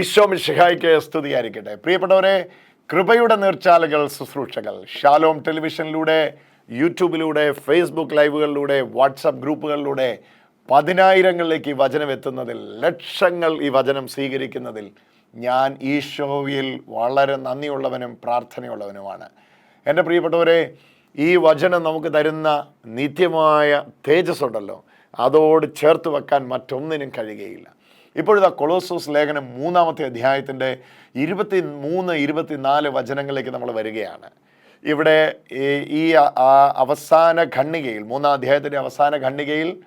ഈശോ മിഷിഹായ്ക്ക് സ്തുതിയായിരിക്കട്ടെ. പ്രിയപ്പെട്ടവരെ കൃപയുടെ നീർച്ചാലുകൾ ശുശ്രൂഷകൾ. ഷാലോം ടെലിവിഷനിലൂടെ യൂട്യൂബിലൂടെ ഫേസ്ബുക്ക് ലൈവുകളിലൂടെ വാട്സപ്പ് ഗ്രൂപ്പുകളിലൂടെ പതിനായിരങ്ങളിലേക്ക് ഈ വചനം എത്തുന്നതിൽ ലക്ഷങ്ങൾ ഈ വചനം സ്വീകരിക്കുന്നതിൽ ഞാൻ ഈശോയിൽ വളരെ നന്ദിയുള്ളവനും പ്രാർത്ഥനയുള്ളവനുമാണ്. എന്റെ പ്രിയപ്പെട്ടവരെ ഈ വചനം നമുക്ക് തരുന്ന നിത്യമായ തേജസ് ഉണ്ടല്ലോ അതോട് ചേർത്ത് വെക്കാൻ മറ്റൊന്നിനും കഴിയുകയില്ല. ഇപ്പോഴിതാ കൊളോസോസ് ലേഖനം മൂന്നാമത്തെ അധ്യായത്തിന്റെ ഇരുപത്തി മൂന്ന് ഇരുപത്തിനാല് വചനങ്ങളിലേക്ക് നമ്മൾ വരികയാണ്. ഇവിടെ ഈ- അവസാന ഖണ്ണികയിൽ മൂന്നാം അധ്യായത്തിന്റെ അവസാന ഖണ്ണികയിൽ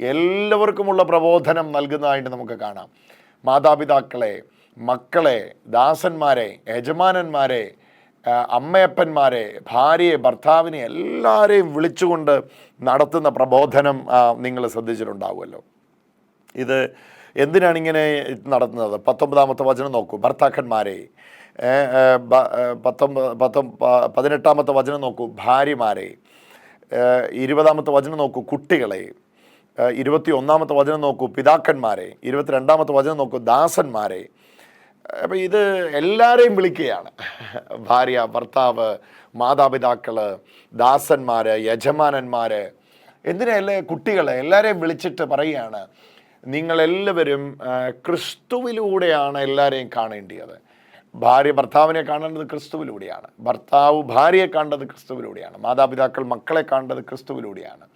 എല്ലാവർക്കുമുള്ള പ്രബോധനം നൽകുന്നതായിട്ട് നമുക്ക് കാണാം. മാതാപിതാക്കളെ മക്കളെ ദാസന്മാരെ യജമാനന്മാരെ അമ്മയപ്പന്മാരെ ഭാര്യയെ ഭർത്താവിനെ എല്ലാവരെയും വിളിച്ചുകൊണ്ട് നടത്തുന്ന പ്രബോധനം നിങ്ങൾ ശ്രദ്ധിച്ചിട്ടുണ്ടാവുമല്ലോ. ഇത് എന്തിനാണ് ഇങ്ങനെ നടത്തുന്നത്? പത്തൊമ്പതാമത്തെ വചനം നോക്കൂ. ഭർത്താക്കന്മാരെ പത്തൊമ്പ പ- പതിനെട്ടാമത്തെ വചനം നോക്കൂ. ഭാര്യമാരെ ഇരുപതാമത്തെ വചനം നോക്കൂ. കുട്ടികളെ ഇരുപത്തി ഒന്നാമത്തെ വചനം നോക്കൂ. പിതാക്കന്മാരെ ഇരുപത്തിരണ്ടാമത്തെ വചനം നോക്കൂ. ദാസന്മാരെ അപ്പം ഇത് എല്ലാവരെയും വിളിക്കുകയാണ്. ഭാര്യ ഭർത്താവ് മാതാപിതാക്കൾ ദാസന്മാർ യജമാനന്മാർ എന്തിനല്ലേ കുട്ടികളെ എല്ലാവരെയും വിളിച്ചിട്ട് പറയുകയാണ്? നിങ്ങളെല്ലാവരും ക്രിസ്തുവിലൂടെയാണ് എല്ലാവരെയും കാണേണ്ടിയത്. ഭാര്യ ഭർത്താവിനെ കാണേണ്ടത് ക്രിസ്തുവിലൂടെയാണ്. ഭർത്താവ് ഭാര്യയെ കാണേണ്ടത് ക്രിസ്തുവിലൂടെയാണ്. മാതാപിതാക്കൾ മക്കളെ കാണേണ്ടത് ക്രിസ്തുവിലൂടെയാണ്.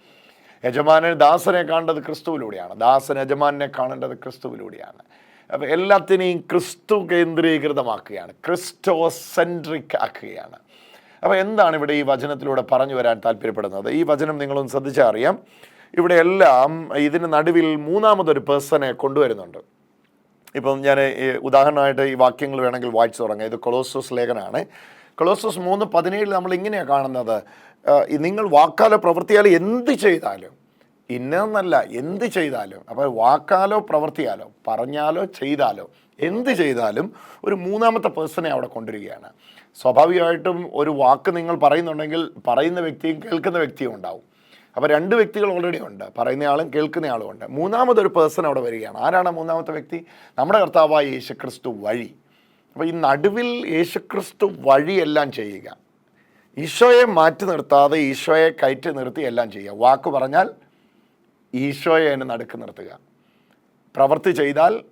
യജമാനൻ ദാസനെ കാണേണ്ടത് ക്രിസ്തുവിലൂടെയാണ്. ദാസൻ യജമാനെ കാണേണ്ടത് ക്രിസ്തുവിലൂടെയാണ്. അപ്പോൾ എല്ലാത്തിനെയും ക്രിസ്തു കേന്ദ്രീകൃതമാക്കുകയാണ്. ക്രിസ്റ്റോ സെൻട്രിക് ആക്കുകയാണ്. അപ്പോൾ എന്താണ് ഇവിടെ ഈ വചനത്തിലൂടെ പറഞ്ഞു വരാൻ താല്പര്യപ്പെടുന്നത്? ഈ വചനം നിങ്ങളൊന്ന് ശ്രദ്ധിച്ചാൽ അറിയാം ഇവിടെ എല്ലാം ഇതിന് നടുവിൽ മൂന്നാമതൊരു പേഴ്സണെ കൊണ്ടുവരുന്നുണ്ട്. ഇപ്പം ഞാൻ ഈ ഉദാഹരണമായിട്ട് ഈ വാക്യങ്ങൾ വേണമെങ്കിൽ വായിച്ചു തുടങ്ങാം. ഇത് കൊളോസസ് ലേഖനാണ്. കൊളോസസ് മൂന്ന് പതിനേഴിൽ നമ്മൾ ഇങ്ങനെയാണ് കാണുന്നത്. നിങ്ങൾ വാക്കാലോ പ്രവൃത്തിയാലോ എന്ത് ചെയ്താലും ഇന്നതെന്നല്ല എന്ത് ചെയ്താലും അപ്പോൾ വാക്കാലോ പ്രവർത്തിയാലോ പറഞ്ഞാലോ ചെയ്താലോ എന്ത് ചെയ്താലും ഒരു മൂന്നാമത്തെ പേഴ്സണെ അവിടെ കൊണ്ടുവരികയാണ്. സ്വാഭാവികമായിട്ടും ഒരു വാക്ക് നിങ്ങൾ പറയുന്നുണ്ടെങ്കിൽ പറയുന്ന വ്യക്തിയും കേൾക്കുന്ന വ്യക്തിയും ഉണ്ടാവും. അപ്പോൾ രണ്ട് വ്യക്തികൾ ഓൾറെഡി ഉണ്ട്. പറയുന്നയാളും കേൾക്കുന്നയാളും ഉണ്ട്. മൂന്നാമതൊരു പേഴ്സൺ അവിടെ വരികയാണ്. ആരാണ് മൂന്നാമത്തെ വ്യക്തി? നമ്മുടെ കർത്താവായ യേശുക്രിസ്തു വഴി. അപ്പോൾ ഈ നടുവിൽ യേശുക്രിസ്തു വഴിയെല്ലാം ചെയ്യുക. ഈശോയെ മാറ്റി നിർത്താതെ ഈശോയെ കയറ്റി നിർത്തി എല്ലാം ചെയ്യുക. വാക്ക് പറഞ്ഞാൽ ഈശോയെ അതിന് നടുക്ക് നിർത്തുക. പ്രവൃത്തി ചെയ്താൽ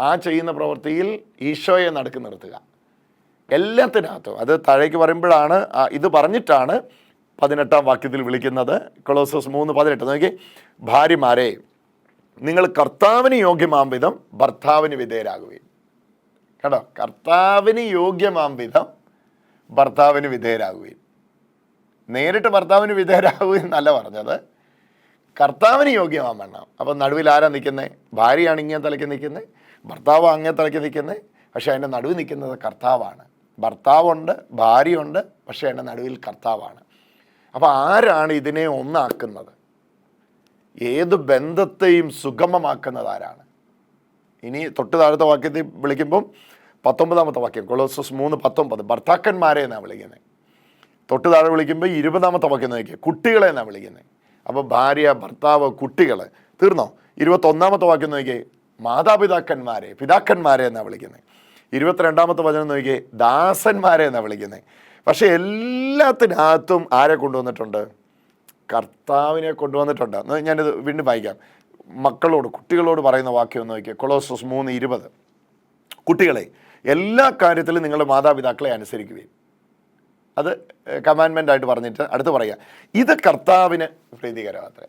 ആ ചെയ്യുന്ന പ്രവൃത്തിയിൽ ഈശോയെ നടുക്ക് നിർത്തുക. എല്ലാത്തിനകത്തും. അത് താഴേക്ക് പറയുമ്പോഴാണ് ഇത് പറഞ്ഞിട്ടാണ് പതിനെട്ടാം വാക്യത്തിൽ വിളിക്കുന്നത് കൊളോസസ് മൂന്ന് പതിനെട്ട്. നോക്കി. ഭാര്യമാരെ നിങ്ങൾ കർത്താവിന് യോഗ്യമാം വിധം ഭർത്താവിന് വിധേയരാകുകയും കേട്ടോ? കർത്താവിന് യോഗ്യമാം വിധം ഭർത്താവിന് വിധേയരാകുകയും നേരിട്ട് ഭർത്താവിന് വിധേയരാകുകയും എന്നല്ല പറഞ്ഞത്. കർത്താവിന് യോഗ്യമാൻ വേണം അപ്പം നടുവിൽ ആരാ നിൽക്കുന്നത് ഭാര്യയാണ് ഇങ്ങനെ തലയ്ക്ക് നിൽക്കുന്നത് ഭർത്താവ് അങ്ങനെ തലയ്ക്ക് നിൽക്കുന്നത് പക്ഷേ അതിന്റെ നടുവിൽ നിൽക്കുന്നത് കർത്താവാണ്. ഭർത്താവുണ്ട് ഭാര്യയുണ്ട് പക്ഷേ അതിന്റെ നടുവിൽ കർത്താവാണ്. അപ്പോൾ ആരാണ് ഇതിനെ ഒന്നാക്കുന്നത്? ഏത് ബന്ധത്തെയും സുഗമമാക്കുന്നത് ആരാണ്? ഇനി തൊട്ട് താഴത്തെ വാക്യത്തിൽ വിളിക്കുമ്പം പത്തൊമ്പതാമത്തെ വാക്യം കൊളോസസ് മൂന്ന് പത്തൊമ്പത് ഭർത്താക്കന്മാരെ എന്നാണ് വിളിക്കുന്നത് തൊട്ട് താഴെ വിളിക്കുമ്പോൾ ഇരുപതാമത്തെ വാക്യം നോക്കിയ കുട്ടികളെ എന്നാണ് വിളിക്കുന്നത് അപ്പോൾ ഭാര്യ ഭർത്താവ് കുട്ടികൾ തീർന്നോ? ഇരുപത്തൊന്നാമത്തെ വാക്യം നോക്കിയേ മാതാപിതാക്കന്മാരെ പിതാക്കന്മാരെ എന്നാണ് വിളിക്കുന്നത് ഇരുപത്തിരണ്ടാമത്തെ വചനം നോക്കിയേ ദാസന്മാരെ എന്നാണ് വിളിക്കുന്നത് പക്ഷേ എല്ലാത്തിനകത്തും ആരെ കൊണ്ടുവന്നിട്ടുണ്ട്? കർത്താവിനെ കൊണ്ടുവന്നിട്ടുണ്ട്. ഞാനിത് വീണ്ടും വായിക്കാം. മക്കളോട് കുട്ടികളോട് പറയുന്ന വാക്യം ഒന്ന് നോക്കിയാൽ കൊളോസസ് മൂന്ന് ഇരുപത്. കുട്ടികളെ എല്ലാ കാര്യത്തിലും നിങ്ങളുടെ മാതാപിതാക്കളെ അനുസരിക്കുകയും അത് കമാൻമെന്റ് ആയിട്ട് പറഞ്ഞിട്ട് അടുത്ത് പറയുക ഇത് കർത്താവിന് പ്രീതികരമാത്ര.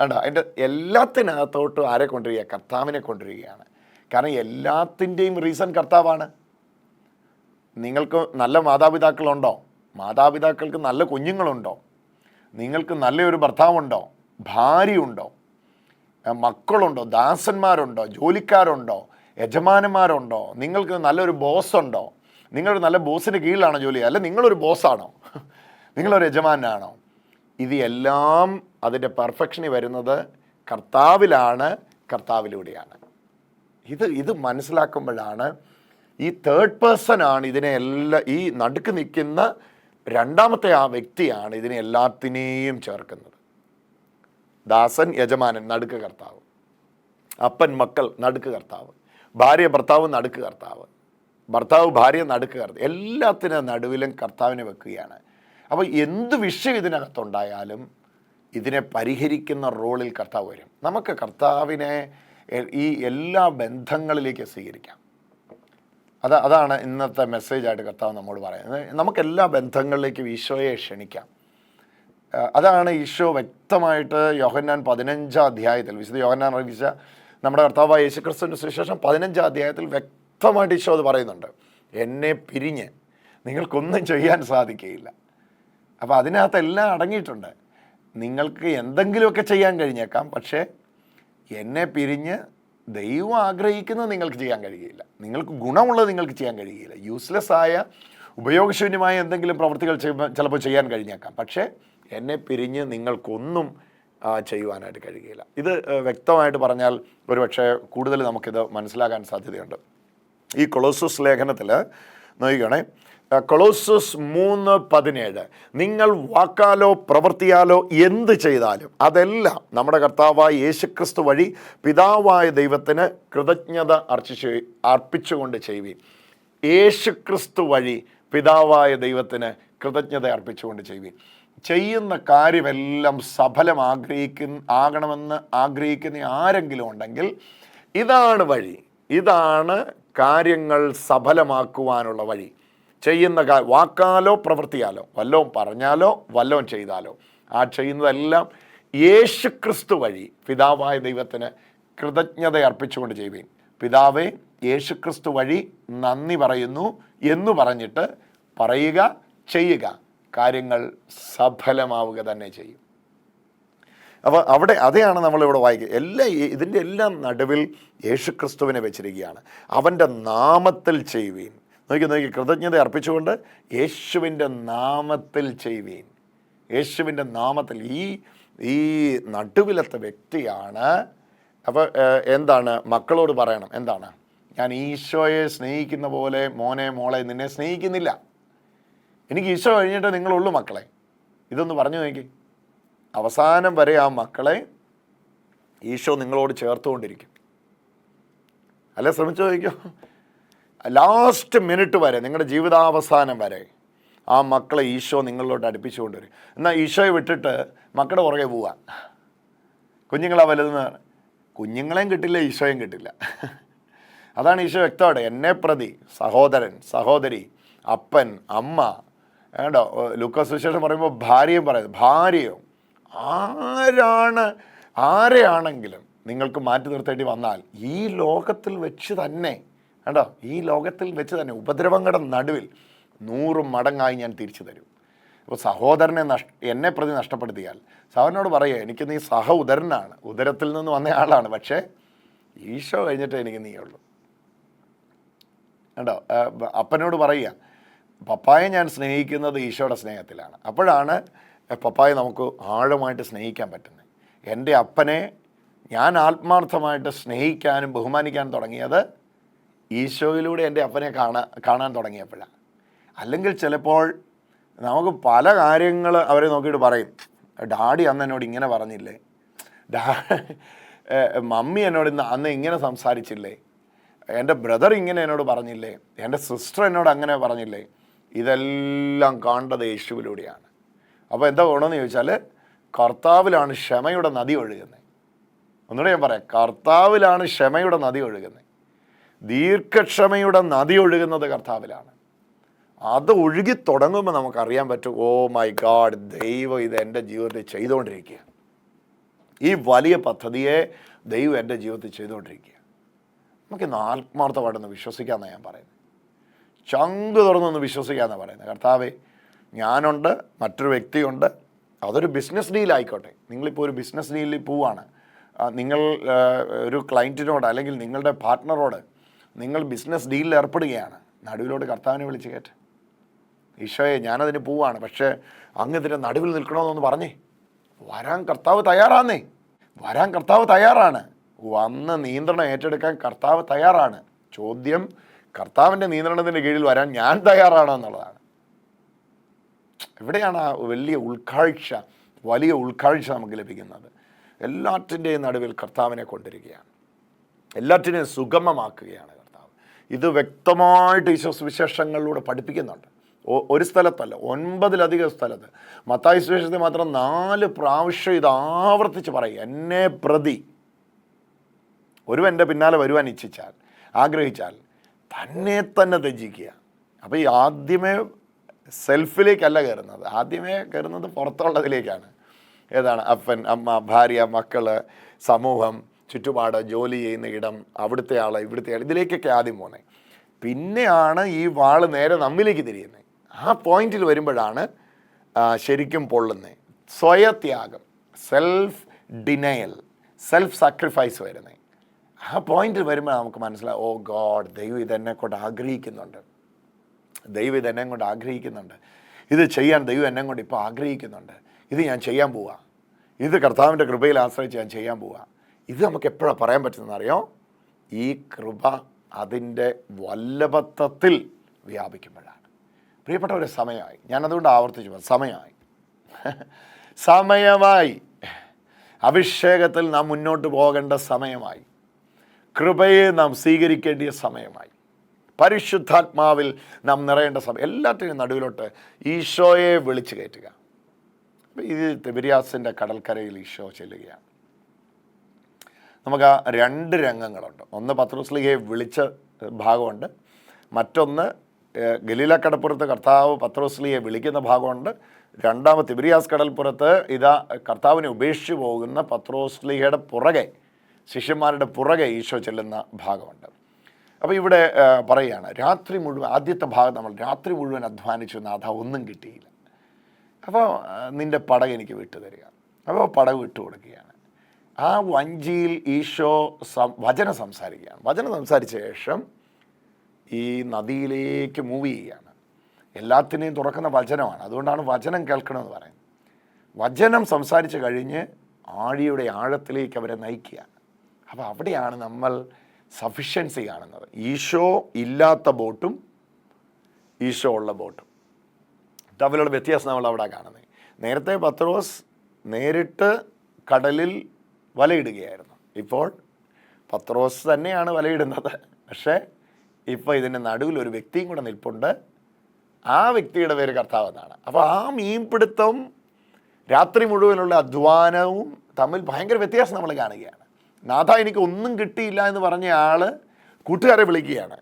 കണ്ടോ? അതിന്റെ എല്ലാത്തിനകത്തോട്ടും ആരെ കൊണ്ടുവരിക? കർത്താവിനെ കൊണ്ടുവരികയാണ്. കാരണം എല്ലാത്തിന്റെയും റീസൺ കർത്താവാണ്. നിങ്ങൾക്ക് നല്ല മാതാപിതാക്കളുണ്ടോ? മാതാപിതാക്കൾക്ക് നല്ല കുഞ്ഞുങ്ങളുണ്ടോ? നിങ്ങൾക്ക് നല്ലൊരു ഭർത്താവുണ്ടോ? ഭാര്യയുണ്ടോ? മക്കളുണ്ടോ? ദാസന്മാരുണ്ടോ? ജോലിക്കാരുണ്ടോ? യജമാനന്മാരുണ്ടോ? നിങ്ങൾക്ക് നല്ലൊരു ബോസ് ഉണ്ടോ നിങ്ങളൊരു നല്ല ബോസിന് കീഴിലാണോ ജോലി? അല്ല നിങ്ങളൊരു ബോസാണോ? നിങ്ങളൊരു യജമാനാണോ? ഇത് എല്ലാം അതിന്റെ പെർഫെക്ഷനി വരുന്നത് കർത്താവിലാണ് കർത്താവിലൂടെയാണ്. ഇത് ഇത് മനസ്സിലാക്കുമ്പോഴാണ് ഈ തേർഡ് പേഴ്സൺ ആണ് ഇതിനെ എല്ലാ ഈ നടുക്ക് നിൽക്കുന്ന രണ്ടാമത്തെ ആ വ്യക്തിയാണ് ഇതിനെ എല്ലാത്തിനെയും ചേർക്കുന്നത്. ദാസൻ യജമാനൻ നടുക്ക് കർത്താവ്. അപ്പൻ മക്കൾ നടുക്ക് കർത്താവ്. ഭാര്യ ഭർത്താവ് നടുക്ക് കർത്താവ്. ഭർത്താവ് ഭാര്യ നടുക്ക് കർത്താവ്. എല്ലാത്തിനും നടുവിലും കർത്താവിനെ വെക്കുകയാണ്. അപ്പോൾ എന്ത് വിഷയം ഇതിനകത്തുണ്ടായാലും ഇതിനെ പരിഹരിക്കുന്ന റോളിൽ കർത്താവ് വരും. നമുക്ക് കർത്താവിനെ ഈ എല്ലാ ബന്ധങ്ങളിലേക്ക് സ്വീകരിക്കാം. അത് അതാണ് ഇന്നത്തെ മെസ്സേജായിട്ട് കർത്താവ് നമ്മോട് പറയുന്നത്. നമുക്ക് എല്ലാ ബന്ധങ്ങളിലേക്കും ഈശോയെ ക്ഷണിക്കാം. അതാണ് ഈശോ വ്യക്തമായിട്ട് യോഹന്നാൻ പതിനഞ്ചാം അധ്യായത്തിൽ വിശുദ്ധ യോഹന്നാൻ അറിയിച്ച നമ്മുടെ കർത്താവായ യേശുക്രിസ്തുവിന്റെ സുവിശേഷം പതിനഞ്ചാം അധ്യായത്തിൽ വ്യക്തമായിട്ട് ഈശോ അത് പറയുന്നുണ്ട്. എന്നെ പിരിഞ്ഞ് നിങ്ങൾക്കൊന്നും ചെയ്യാൻ സാധിക്കുകയില്ല അപ്പോൾ അതിനകത്ത് എല്ലാം അടങ്ങിയിട്ടുണ്ട്. നിങ്ങൾക്ക് എന്തെങ്കിലുമൊക്കെ ചെയ്യാൻ കഴിഞ്ഞേക്കാം പക്ഷേ എന്നെ പിരിഞ്ഞ് ദൈവം ആഗ്രഹിക്കുന്നത് നിങ്ങൾക്ക് ചെയ്യാൻ കഴിയില്ല. നിങ്ങൾക്ക് ഗുണമുള്ളത് നിങ്ങൾക്ക് ചെയ്യാൻ കഴിയില്ല. യൂസ്ലെസ് ആയ ഉപയോഗശൂന്യമായ എന്തെങ്കിലും പ്രവൃത്തികൾ ചിലപ്പോൾ ചെയ്യാൻ കഴിഞ്ഞേക്കാം. പക്ഷേ എന്നെ പിരിഞ്ഞ് നിങ്ങൾക്കൊന്നും ചെയ്യുവാനായിട്ട് കഴിയുകയില്ല ഇത് വ്യക്തമായിട്ട് പറഞ്ഞാൽ ഒരുപക്ഷെ കൂടുതൽ നമുക്കിത് മനസ്സിലാക്കാൻ സാധ്യതയുണ്ട്. ഈ കൊളോസസ് ലേഖനത്തിൽ നോക്കിക്കണേ കൊളോസസ് മൂന്ന് പതിനേഴ്. നിങ്ങൾ വാക്കാലോ പ്രവർത്തിയാലോ എന്ത് ചെയ്താലും അതെല്ലാം നമ്മുടെ കർത്താവായ യേശുക്രിസ്തു വഴി പിതാവായ ദൈവത്തിന് കൃതജ്ഞത അർപ്പിച്ച് അർപ്പിച്ചുകൊണ്ട് ചെയ്യുവീൻ. യേശുക്രിസ്തു വഴി പിതാവായ ദൈവത്തിന് കൃതജ്ഞത അർപ്പിച്ചുകൊണ്ട് ചെയ്യുവീൻ. ചെയ്യുന്ന കാര്യമെല്ലാം സഫലം ആഗ്രഹിക്കുന്ന ആകണമെന്ന് ആഗ്രഹിക്കുന്ന ആരെങ്കിലും ഉണ്ടെങ്കിൽ ഇതാണ് വഴി. ഇതാണ് കാര്യങ്ങൾ സഫലമാക്കുവാനുള്ള വഴി. ചെയ്യുന്ന വാക്കാലോ പ്രവൃത്തിയാലോ വല്ലവും പറഞ്ഞാലോ വല്ലവും ചെയ്താലോ ആ ചെയ്യുന്നതെല്ലാം യേശു ക്രിസ്തു വഴി പിതാവായ ദൈവത്തിന് കൃതജ്ഞത അർപ്പിച്ചുകൊണ്ട് ചെയ്യുകയും പിതാവേ യേശുക്രിസ്തു വഴി നന്ദി പറയുന്നു എന്ന് പറഞ്ഞിട്ട് പറയുക ചെയ്യുക. കാര്യങ്ങൾ സഫലമാവുക തന്നെ ചെയ്യും. അപ്പോൾ അവിടെ അതെയാണ് നമ്മളിവിടെ വായിക്കുക എല്ലാ ഇതിന്റെ എല്ലാം നടുവിൽ യേശുക്രിസ്തുവിനെ വെച്ചിരിക്കുകയാണ്. അവന്റെ നാമത്തിൽ ചെയ്യുവീൻ. നോക്കി നോക്കി. കൃതജ്ഞത അർപ്പിച്ചുകൊണ്ട് യേശുവിന്റെ നാമത്തിൽ ചെയ്യുവീൻ. യേശുവിന്റെ നാമത്തിൽ ഈ ഈ നടുവിലത്തെ വ്യക്തിയാണ്. അപ്പോൾ എന്താണ്? മക്കളോട് പറയണം. എന്താണ്? ഞാൻ ഈശോയെ സ്നേഹിക്കുന്ന പോലെ മോനെ മോളെ നിന്നെ സ്നേഹിക്കുന്നില്ല. എനിക്ക് ഈശോ കഴിഞ്ഞിട്ട് നിങ്ങളുള്ളൂ മക്കളെ. ഇതൊന്ന് പറഞ്ഞു നോക്കി. അവസാനം വരെ ആ മക്കളെ ഈശോ നിങ്ങളോട് ചേർത്തുകൊണ്ടിരിക്കും. അല്ല? ശ്രമിച്ചു നോക്കിയോ ലാസ്റ്റ് മിനിറ്റ് വരെ നിങ്ങളുടെ ജീവിതാവസാനം വരെ ആ മക്കളെ ഈശോ നിങ്ങളിലോട്ട് അടുപ്പിച്ചുകൊണ്ട് വരും എന്നാൽ ഈശോയെ വിട്ടിട്ട് മക്കളുടെ പുറകെ പോവുക കുഞ്ഞുങ്ങളാ വലുതെന്ന് കുഞ്ഞുങ്ങളെയും കിട്ടില്ല ഈശോയും കിട്ടില്ല. അതാണ് ഈശോ വ്യക്തമായിട്ട് എന്നെ പ്രതി സഹോദരൻ സഹോദരി അപ്പൻ അമ്മ ഏണ്ടോ ലൂക്കോസ് വിശേഷം പറയുമ്പോൾ ഭാര്യയും പറയുന്നത് ഭാര്യയോ ആരാണ് ആരെയാണെങ്കിലും നിങ്ങൾക്ക് മാറ്റി നിർത്തേണ്ടി വന്നാൽ ഈ ലോകത്തിൽ വെച്ച് തന്നെ കണ്ടോ? ഈ ലോകത്തിൽ വെച്ച് തന്നെ ഉപദ്രവങ്ങളുടെ നടുവിൽ നൂറ് മടങ്ങായി ഞാൻ തിരിച്ചു തരും. അപ്പോൾ സഹോദരനെ നഷ് എന്നെ പ്രതി നഷ്ടപ്പെടുത്തിയാൽ സഹോദരനോട് പറയുക എനിക്ക് നീ സഹ ഉദരനാണ് ഉദരത്തിൽ നിന്ന് വന്ന ആളാണ്. പക്ഷേ ഈശോ കഴിഞ്ഞിട്ട് എനിക്ക് നീ ഉള്ളൂ കണ്ടോ അപ്പനോട് പറയുക പപ്പായെ ഞാൻ സ്നേഹിക്കുന്നത് ഈശോയുടെ സ്നേഹത്തിലാണ്. അപ്പോഴാണ് പപ്പായെ നമുക്ക് ആഴമായിട്ട് സ്നേഹിക്കാൻ പറ്റുന്നത്. എന്റെ അപ്പനെ ഞാൻ ആത്മാർത്ഥമായിട്ട് സ്നേഹിക്കാനും ബഹുമാനിക്കാനും തുടങ്ങിയത് ഈശോയിലൂടെ എന്റെ അപ്പനെ കാണാൻ കാണാൻ തുടങ്ങിയപ്പോഴാണ് അല്ലെങ്കിൽ ചിലപ്പോൾ നമുക്ക് പല കാര്യങ്ങൾ അവരെ നോക്കിയിട്ട് പറയും ഡാഡി അന്ന് എന്നോട് ഇങ്ങനെ പറഞ്ഞില്ലേ? ഡാ മമ്മി എന്നോട് ഇന്ന് അന്ന് ഇങ്ങനെ സംസാരിച്ചില്ലേ? എന്റെ ബ്രദർ ഇങ്ങനെ എന്നോട് പറഞ്ഞില്ലേ? എന്റെ സിസ്റ്റർ എന്നോട് അങ്ങനെ പറഞ്ഞില്ലേ? ഇതെല്ലാം കാണേണ്ടത് യേശുവിലൂടെയാണ്. അപ്പോൾ എന്താ ഗുണമെന്ന് ചോദിച്ചാൽ കർത്താവിലാണ് ക്ഷമയുടെ നദി ഒഴുകുന്നത് ഒന്നുകൂടെ ഞാൻ പറയാം കർത്താവിലാണ് ക്ഷമയുടെ നദി ഒഴുകുന്നത് ദീർഘക്ഷമയുടെ നദി ഒഴുകുന്നത് കർത്താവിലാണ്. അത് ഒഴുകി തുടങ്ങുമ്പോൾ നമുക്കറിയാൻ പറ്റും ഓ മൈ ഗാഡ് ദൈവം ഇത് എന്റെ ജീവിതത്തിൽ ചെയ്തുകൊണ്ടിരിക്കുക ഈ വലിയ പദ്ധതിയെ ദൈവം എന്റെ ജീവിതത്തിൽ ചെയ്തുകൊണ്ടിരിക്കുക നമുക്ക് നമുക്കിന്ന് ആത്മാർത്ഥമായിട്ടൊന്ന് വിശ്വസിക്കാമെന്നാണ് ഞാൻ പറയുന്നത്. ചങ്ക് തുറന്നൊന്ന് വിശ്വസിക്കാമെന്നാണ് പറയുന്നത്. കർത്താവെ ഞാനുണ്ട് മറ്റൊരു വ്യക്തിയുണ്ട്. അതൊരു ബിസിനസ് ഡീലായിക്കോട്ടെ നിങ്ങളിപ്പോൾ ഒരു ബിസിനസ് ഡീലിൽ പോവാണ്. നിങ്ങൾ ഒരു ക്ലയന്റിനോട് അല്ലെങ്കിൽ നിങ്ങളുടെ പാർട്ട്ണറോട് നിങ്ങൾ ബിസിനസ് ഡീലിൽ ഏർപ്പെടുകയാണ്. നടുവിലോട്ട് കർത്താവിനെ വിളിച്ച് കയറ്റ് ഈശോയെ ഞാനതിന് പോവാണ്. പക്ഷേ അങ്ങ് ഇതിന്റെ നടുവിൽ നിൽക്കണമെന്നൊന്ന് പറഞ്ഞേ. വരാൻ കർത്താവ് തയ്യാറാന്നേ. വരാൻ കർത്താവ് തയ്യാറാണ്. വന്ന് നിയന്ത്രണം ഏറ്റെടുക്കാൻ കർത്താവ് തയ്യാറാണ്. ചോദ്യം കർത്താവിന്റെ നിയന്ത്രണത്തിന്റെ കീഴിൽ വരാൻ ഞാൻ തയ്യാറാണോ എന്നുള്ളതാണ്. എവിടെയാണ് ആ വലിയ ഉൾക്കാഴ്ച വലിയ ഉൾക്കാഴ്ച നമുക്ക് ലഭിക്കുന്നത്? എല്ലാറ്റിന്റെയും നടുവിൽ കർത്താവിനെ കൊണ്ടിരിക്കുകയാണ്. എല്ലാറ്റിനെയും സുഗമമാക്കുകയാണ്. ഇത് വ്യക്തമായിട്ട് ഈശോ സുവിശേഷങ്ങളിലൂടെ പഠിപ്പിക്കുന്നുണ്ട് ഒരു സ്ഥലത്തല്ല ഒൻപതിലധികം സ്ഥലത്ത്. മത്തായി സുവിശേഷത്തിൽ മാത്രം നാല് പ്രാവശ്യം ഇത് ആവർത്തിച്ച് പറയും എന്നെ പ്രതി. ഒരുവന്റെ പിന്നാലെ വരുവാൻ ഇച്ഛിച്ചാൽ ആഗ്രഹിച്ചാൽ തന്നെ തന്നെ ത്യജിക്കുക. അപ്പോൾ ഈ ആദ്യമേ സെൽഫിലേക്കല്ല കയറുന്നത്. ആദ്യമേ കയറുന്നത് പുറത്തുള്ളതിലേക്കാണ്. ഏതാണ് അപ്പൻ അമ്മ ഭാര്യ മക്കൾ സമൂഹം ചുറ്റുപാട് ജോലി ചെയ്യുന്ന ഇടം അവിടുത്തെ ആൾ ഇവിടുത്തെ ആൾ ഇതിലേക്കൊക്കെ ആദ്യം പോകുന്നത് പിന്നെയാണ് ഈ വാൾ നേരെ നമ്മിലേക്ക് തിരിയുന്നത് ആ പോയിന്റിൽ വരുമ്പോഴാണ് ശരിക്കും പൊള്ളുന്നത് സ്വയത്യാഗം സെൽഫ് ഡിനയൽ സെൽഫ് സാക്രിഫൈസ് വരുന്നത് ആ പോയിന്റിൽ വരുമ്പോൾ നമുക്ക് മനസ്സിലാവും ഓ ഗോഡ് ദൈവം ഇതെന്നെ കൊണ്ട് ആഗ്രഹിക്കുന്നുണ്ട്. ദൈവം ഇതെന്നെ കൊണ്ട് ആഗ്രഹിക്കുന്നുണ്ട്. ഇത് ചെയ്യാൻ ദൈവം എന്നെ കൊണ്ട് ഇപ്പോൾ ആഗ്രഹിക്കുന്നുണ്ട്. ഇത് ഞാൻ ചെയ്യാൻ പോവാ. ഇത് കർത്താവിന്റെ കൃപയിൽ ആശ്രയിച്ച് ഞാൻ ചെയ്യാൻ പോവാ. ഇത് നമുക്ക് എപ്പോഴാണ് പറയാൻ പറ്റുന്നത് അറിയോ ഈ കൃപ അതിന്റെ വല്ലഭത്വത്തിൽ വ്യാപിക്കുമ്പോഴാണ്. പ്രിയപ്പെട്ട ഒരു സമയമായി. ഞാനതുകൊണ്ട് ആവർത്തിച്ചു സമയമായി. സമയമായി. അഭിഷേകത്തിൽ നാം മുന്നോട്ട് പോകേണ്ട സമയമായി. കൃപയെ നാം സ്വീകരിക്കേണ്ടിയ സമയമായി. പരിശുദ്ധാത്മാവിൽ നാം നിറയേണ്ട സമയം. എല്ലാറ്റിനും നടുവിലോട്ട് ഈശോയെ വിളിച്ചു കയറ്റുക. ഇത് തെബിരിയാസിന്റെ കടൽക്കരയിൽ ഈശോ ചെല്ലുകയാണ്. നമുക്ക് ആ രണ്ട് രംഗങ്ങളുണ്ട്. ഒന്ന് പത്രോസ്ലിഹയെ വിളിച്ച ഭാഗമുണ്ട്. മറ്റൊന്ന് ഗലീല കടപ്പുറത്ത് കർത്താവ് പത്രോസ്ലിയെ വിളിക്കുന്ന ഭാഗമുണ്ട്. രണ്ടാമത് തിബിരിയാസ് കടൽപ്പുറത്ത് ഇതാ കർത്താവിനെ ഉപേക്ഷിച്ച് പോകുന്ന പത്രോസ്ലിഹയുടെ പുറകെ ശിഷ്യന്മാരുടെ പുറകെ ഈശോ ചെല്ലുന്ന ഭാഗമുണ്ട്. അപ്പോൾ ഇവിടെ പറയുകയാണ് രാത്രി മുഴുവൻ ആദ്യത്തെ ഭാഗം നമ്മൾ രാത്രി മുഴുവൻ അധ്വാനിച്ചു നാഥ ഒന്നും കിട്ടിയില്ല. അപ്പോൾ നിന്റെ പടക് എനിക്ക് വിട്ടു തരിക അപ്പോൾ പടക് വിട്ടു കൊടുക്കുകയാണ് ആ വഞ്ചിയിൽ ഈശോ വചനം സംസാരിക്കുകയാണ്. വചനം സംസാരിച്ച ശേഷം ഈ നദിയിലേക്ക് മൂവ് ചെയ്യുകയാണ്. എല്ലാത്തിനെയും തുറക്കുന്ന വചനമാണ്. അതുകൊണ്ടാണ് വചനം കേൾക്കണമെന്ന് പറയുന്നത്. വചനം സംസാരിച്ച് കഴിഞ്ഞ് ആഴിയുടെ ആഴത്തിലേക്ക് അവരെ നയിക്കുക അപ്പോൾ അവിടെയാണ് നമ്മൾ സഫിഷ്യൻസി കാണുന്നത്. ഈശോ ഇല്ലാത്ത ബോട്ടും ഈശോ ഉള്ള ബോട്ടും. തമ്മിലുള്ള വ്യത്യാസം നമ്മൾ അവിടെ കാണുന്നത്. നേരത്തെ പത്രോസ് നേരിട്ട് കടലിൽ വലയിടുകയായിരുന്നു. ഇപ്പോൾ പത്രോസ് തന്നെയാണ് വലയിടുന്നത്. പക്ഷേ ഇപ്പോൾ ഇതിന്റെ നടുവിൽ ഒരു വ്യക്തിയും കൂടെ നിൽപ്പുണ്ട്. ആ വ്യക്തിയുടെ പേര് കർത്താവ് എന്നാണ്. അപ്പോൾ ആ മീൻപിടുത്തം രാത്രി മുഴുവനുള്ള അധ്വാനവും തമ്മിൽ ഭയങ്കര വ്യത്യാസം നമ്മൾ കാണുകയാണ്. നാഥ എനിക്ക് ഒന്നും കിട്ടിയില്ല എന്ന് പറഞ്ഞ ആൾ കൂട്ടുകാരെ വിളിക്കുകയാണ്.